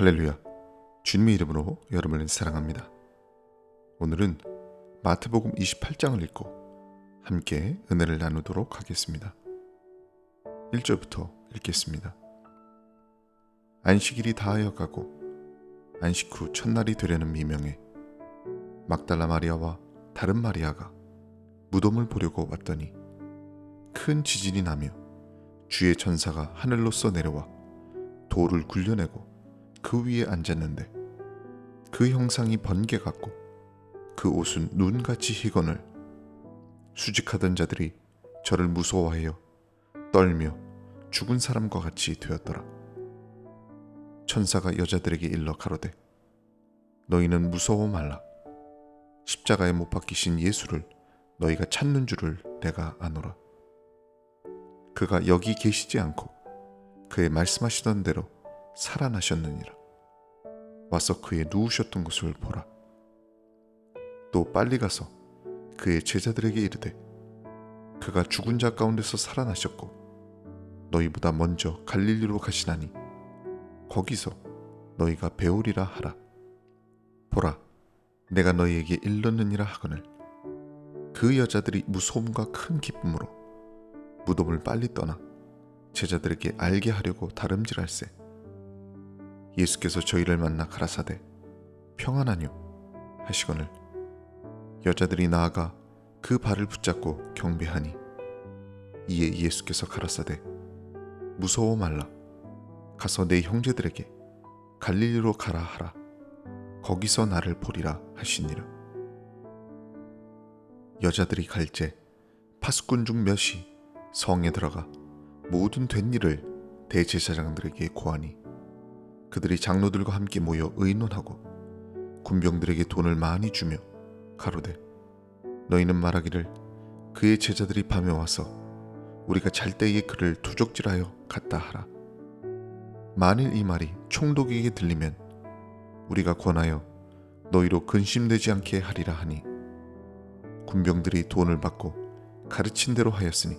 할렐루야. 주님의 이름으로 여러분을 사랑합니다. 오늘은 마태복음 28장을 읽고 함께 은혜를 나누도록 하겠습니다. 1절부터 읽겠습니다. 안식일이 다하여 가고 안식 후 첫날이 되려는 미명에 막달라 마리아와 다른 마리아가 무덤을 보려고 왔더니 큰 지진이 나며 주의 천사가 하늘로서 내려와 돌을 굴려내고 그 위에 앉았는데 그 형상이 번개 같고 그 옷은 눈같이 희건을 수직하던 자들이 저를 무서워하여 떨며 죽은 사람과 같이 되었더라. 천사가 여자들에게 일러 가로되 너희는 무서워 말라. 십자가에 못 박히신 예수를 너희가 찾는 줄을 내가 아노라. 그가 여기 계시지 않고 그의 말씀하시던 대로 살아나셨느니라. 와서 그의 누우셨던 곳을 보라. 또 빨리 가서 그의 제자들에게 이르되 그가 죽은 자 가운데서 살아나셨고 너희보다 먼저 갈릴리로 가시나니 거기서 너희가 배우리라 하라. 보라, 내가 너희에게 일렀느니라 하거늘 그 여자들이 무서움과 큰 기쁨으로 무덤을 빨리 떠나 제자들에게 알게 하려고 다름질할세. 예수께서 저희를 만나 가라사대 평안하뇨 하시거늘 여자들이 나아가 그 발을 붙잡고 경배하니 이에 예수께서 가라사대 무서워 말라. 가서 내 형제들에게 갈릴리로 가라 하라. 거기서 나를 보리라 하시니라. 여자들이 갈제 파수꾼 중 몇이 성에 들어가 모든 된 일을 대제사장들에게 고하니 그들이 장로들과 함께 모여 의논하고 군병들에게 돈을 많이 주며 가로되 너희는 말하기를 그의 제자들이 밤에 와서 우리가 잘 때에 그를 도적질하여 갔다 하라. 만일 이 말이 총독에게 들리면 우리가 권하여 너희로 근심되지 않게 하리라 하니 군병들이 돈을 받고 가르친 대로 하였으니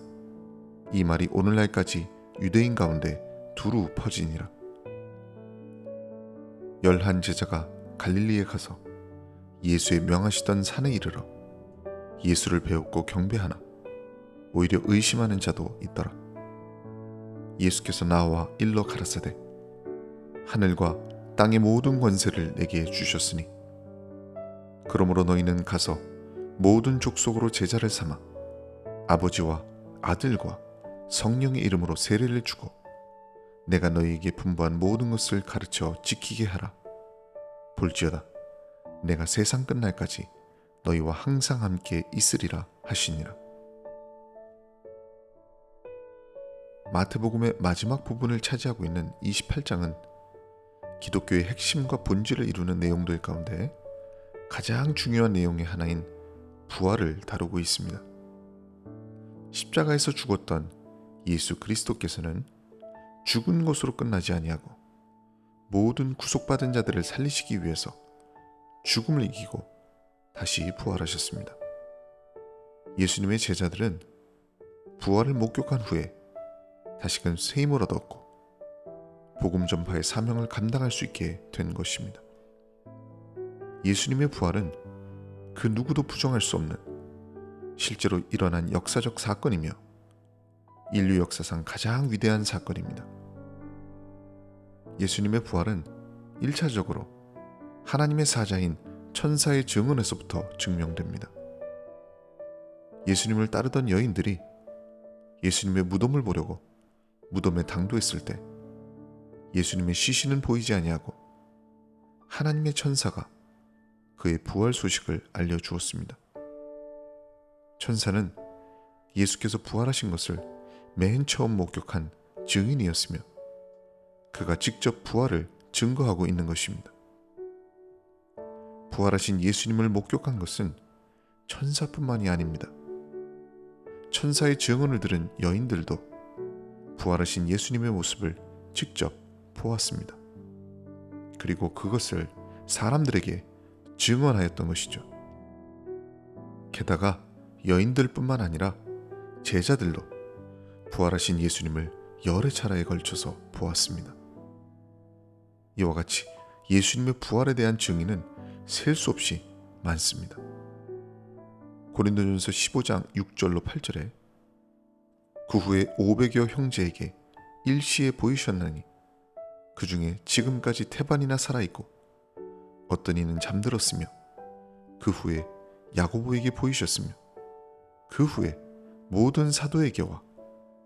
이 말이 오늘날까지 유대인 가운데 두루 퍼지니라 열한 제자가 갈릴리에 가서 예수의 명하시던 산에 이르러 예수를 배웠고 경배하나 오히려 의심하는 자도 있더라. 예수께서 나와 일러 가라사대 하늘과 땅의 모든 권세를 내게 주셨으니 그러므로 너희는 가서 모든 족속으로 제자를 삼아 아버지와 아들과 성령의 이름으로 세례를 주고 내가 너희에게 분부한 모든 것을 가르쳐 지키게 하라. 볼지어다 내가 세상 끝날까지 너희와 항상 함께 있으리라 하시니라. 마태복음의 마지막 부분을 차지하고 있는 28장은 기독교의 핵심과 본질을 이루는 내용들 가운데 가장 중요한 내용의 하나인 부활을 다루고 있습니다. 십자가에서 죽었던 예수 그리스도께서는 죽은 것으로 끝나지 아니하고 모든 구속받은 자들을 살리시기 위해서 죽음을 이기고 다시 부활하셨습니다. 예수님의 제자들은 부활을 목격한 후에 다시금 새 힘을 얻었고 복음 전파의 사명을 감당할 수 있게 된 것입니다. 예수님의 부활은 그 누구도 부정할 수 없는 실제로 일어난 역사적 사건이며 인류 역사상 가장 위대한 사건입니다. 예수님의 부활은 1차적으로 하나님의 사자인 천사의 증언에서부터 증명됩니다. 예수님을 따르던 여인들이 예수님의 무덤을 보려고 무덤에 당도했을 때 예수님의 시신은 보이지 아니하고 하나님의 천사가 그의 부활 소식을 알려 주었습니다. 천사는 예수께서 부활하신 것을 맨 처음 목격한 증인이었으며 그가 직접 부활을 증거하고 있는 것입니다. 부활하신 예수님을 목격한 것은 천사뿐만이 아닙니다. 천사의 증언을 들은 여인들도 부활하신 예수님의 모습을 직접 보았습니다. 그리고 그것을 사람들에게 증언하였던 것이죠. 게다가 여인들뿐만 아니라 제자들도 부활하신 예수님을 여러 차례에 걸쳐서 보았습니다. 이와 같이 예수님의 부활에 대한 증인은 셀 수 없이 많습니다. 고린도전서 15장 6절로 8절에 그 후에 500여 형제에게 일시에 보이셨나니 그 중에 지금까지 태반이나 살아있고 어떤 이는 잠들었으며 그 후에 야고보에게 보이셨으며 그 후에 모든 사도에게와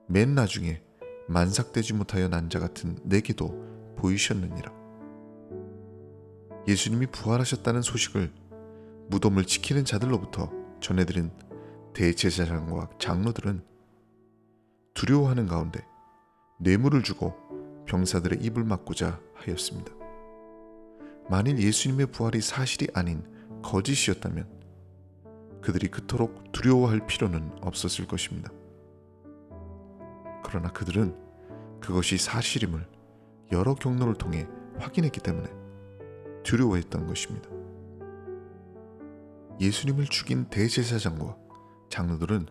맨 나중에 만삭되지 못하여 난자 같은 내게도 보이셨느니라. 예수님이 부활하셨다는 소식을 무덤을 지키는 자들로부터 전해들은 대제사장과 장로들은 두려워하는 가운데 뇌물을 주고 병사들의 입을 막고자 하였습니다. 만일 예수님의 부활이 사실이 아닌 거짓이었다면 그들이 그토록 두려워할 필요는 없었을 것입니다. 그러나 그들은 그것이 사실임을 여러 경로를 통해 확인했기 때문에 두려워했던 것입니다. 예수님을 죽인 대제사장과 장로들은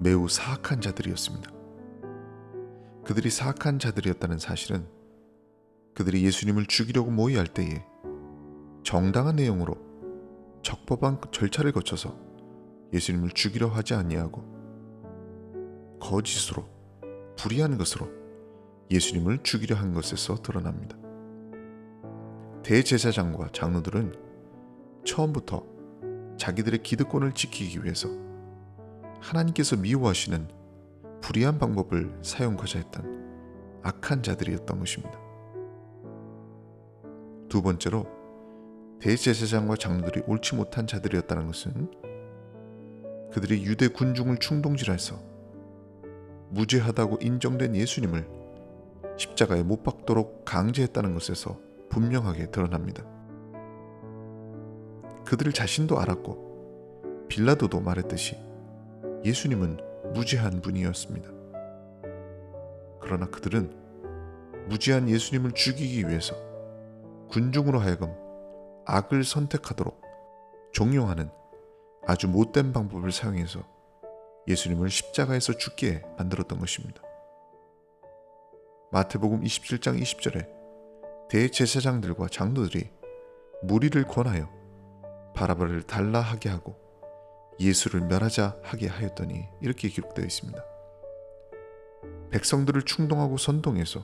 매우 사악한 자들이었습니다. 그들이 사악한 자들이었다는 사실은 그들이 예수님을 죽이려고 모의할 때에 정당한 내용으로 적법한 절차를 거쳐서 예수님을 죽이려 하지 아니하고 거짓으로 불의한 것으로 예수님을 죽이려 한 것에서 드러납니다. 대제사장과 장로들은 처음부터 자기들의 기득권을 지키기 위해서 하나님께서 미워하시는 불의한 방법을 사용하자 했던 악한 자들이었던 것입니다. 두 번째로 대제사장과 장로들이 옳지 못한 자들이었다는 것은 그들이 유대 군중을 충동질해서 무죄하다고 인정된 예수님을 십자가에 못 박도록 강제했다는 것에서 분명하게 드러납니다. 그들 자신도 알았고 빌라도도 말했듯이 예수님은 무죄한 분이었습니다. 그러나 그들은 무죄한 예수님을 죽이기 위해서 군중으로 하여금 악을 선택하도록 종용하는 아주 못된 방법을 사용해서 예수님을 십자가에서 죽게 만들었던 것입니다. 마태복음 27장 20절에 대제사장들과 장로들이 무리를 권하여 바라바를 달라 하게 하고 예수를 멸하자 하게 하였더니 이렇게 기록되어 있습니다. 백성들을 충동하고 선동해서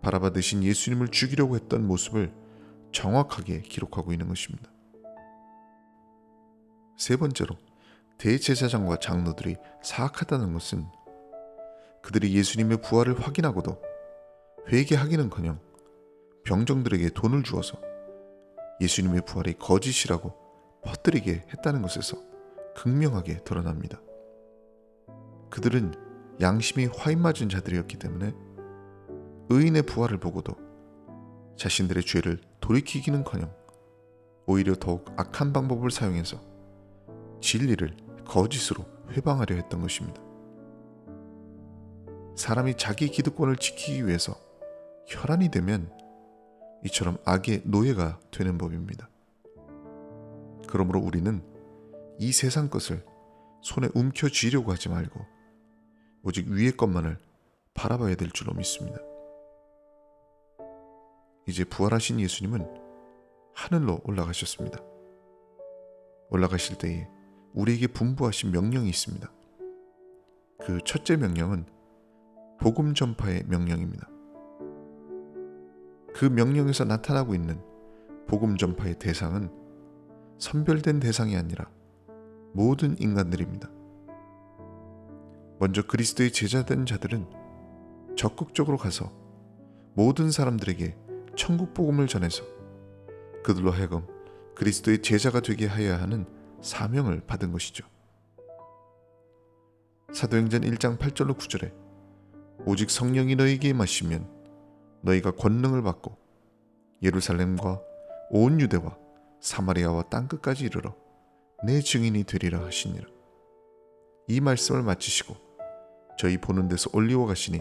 바라바 대신 예수님을 죽이려고 했던 모습을 정확하게 기록하고 있는 것입니다. 세 번째로 대제사장과 장로들이 사악하다는 것은 그들이 예수님의 부활을 확인하고도 회개하기는커녕 병정들에게 돈을 주어서 예수님의 부활이 거짓이라고 퍼뜨리게 했다는 것에서 극명하게 드러납니다. 그들은 양심이 화인맞은 자들이었기 때문에 의인의 부활을 보고도 자신들의 죄를 돌이키기는커녕 오히려 더욱 악한 방법을 사용해서 진리를 거짓으로 회방하려 했던 것입니다. 사람이 자기 기득권을 지키기 위해서 혈안이 되면 이처럼 악의 노예가 되는 법입니다. 그러므로 우리는 이 세상 것을 손에 움켜쥐려고 하지 말고 오직 위의 것만을 바라봐야 될 줄로 믿습니다. 이제 부활하신 예수님은 하늘로 올라가셨습니다. 올라가실 때에 우리에게 분부하신 명령이 있습니다. 그 첫째 명령은 복음 전파의 명령입니다. 그 명령에서 나타나고 있는 복음 전파의 대상은 선별된 대상이 아니라 모든 인간들입니다. 먼저 그리스도의 제자된 자들은 적극적으로 가서 모든 사람들에게 천국 복음을 전해서 그들로 하여금 그리스도의 제자가 되게 하여야 하는 사명을 받은 것이죠. 사도행전 1장 8절로 9절에 오직 성령이 너희에게 임하시면 너희가 권능을 받고 예루살렘과 온 유대와 사마리아와 땅 끝까지 이르러 내 증인이 되리라 하시니라. 이 말씀을 마치시고 저희 보는 데서 올리워 가시니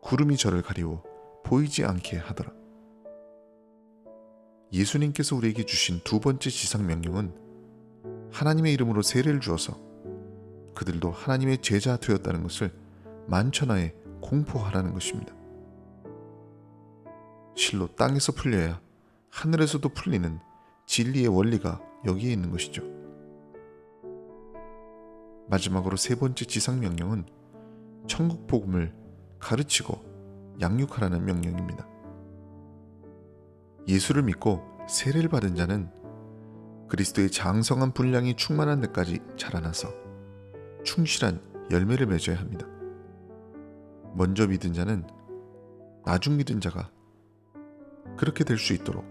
구름이 저를 가리워 보이지 않게 하더라. 예수님께서 우리에게 주신 두 번째 지상 명령은 하나님의 이름으로 세례를 주어서 그들도 하나님의 제자 되었다는 것을 만천하에 공포하라는 것입니다. 실로 땅에서 풀려야 하늘에서도 풀리는 진리의 원리가 여기에 있는 것이죠. 마지막으로 세 번째 지상 명령은 천국 복음을 가르치고 양육하라는 명령입니다. 예수를 믿고 세례를 받은 자는 그리스도의 장성한 분량이 충만한 데까지 자라나서 충실한 열매를 맺어야 합니다. 먼저 믿은 자는 나중 믿은 자가 그렇게 될 수 있도록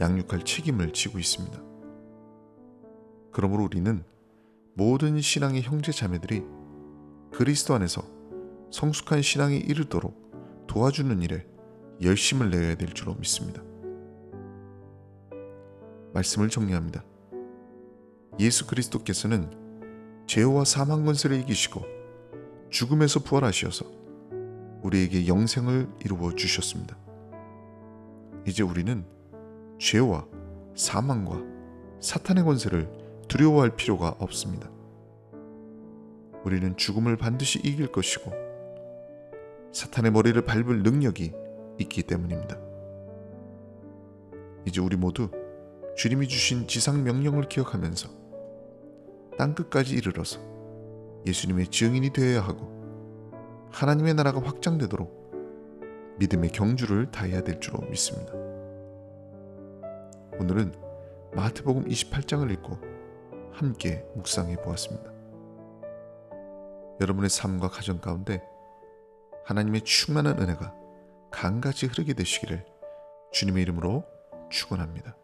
양육할 책임을 지고 있습니다. 그러므로 우리는 모든 신앙의 형제 자매들이 그리스도 안에서 성숙한 신앙에 이르도록 도와주는 일에 열심을 내어야 될 줄로 믿습니다. 말씀을 정리합니다. 예수 그리스도께서는 죄와 사망 권세를 이기시고 죽음에서 부활하시어서 우리에게 영생을 이루어 주셨습니다. 이제 우리는 죄와 사망과 사탄의 권세를 두려워할 필요가 없습니다. 우리는 죽음을 반드시 이길 것이고 사탄의 머리를 밟을 능력이 있기 때문입니다. 이제 우리 모두 주님이 주신 지상 명령을 기억하면서 땅 끝까지 이르러서 예수님의 증인이 되어야 하고 하나님의 나라가 확장되도록 믿음의 경주를 다해야 될 줄로 믿습니다. 오늘은 마태복음 28장을 읽고 함께 묵상해 보았습니다. 여러분의 삶과 가정 가운데 하나님의 충만한 은혜가 강같이 흐르게 되시기를 주님의 이름으로 축원합니다.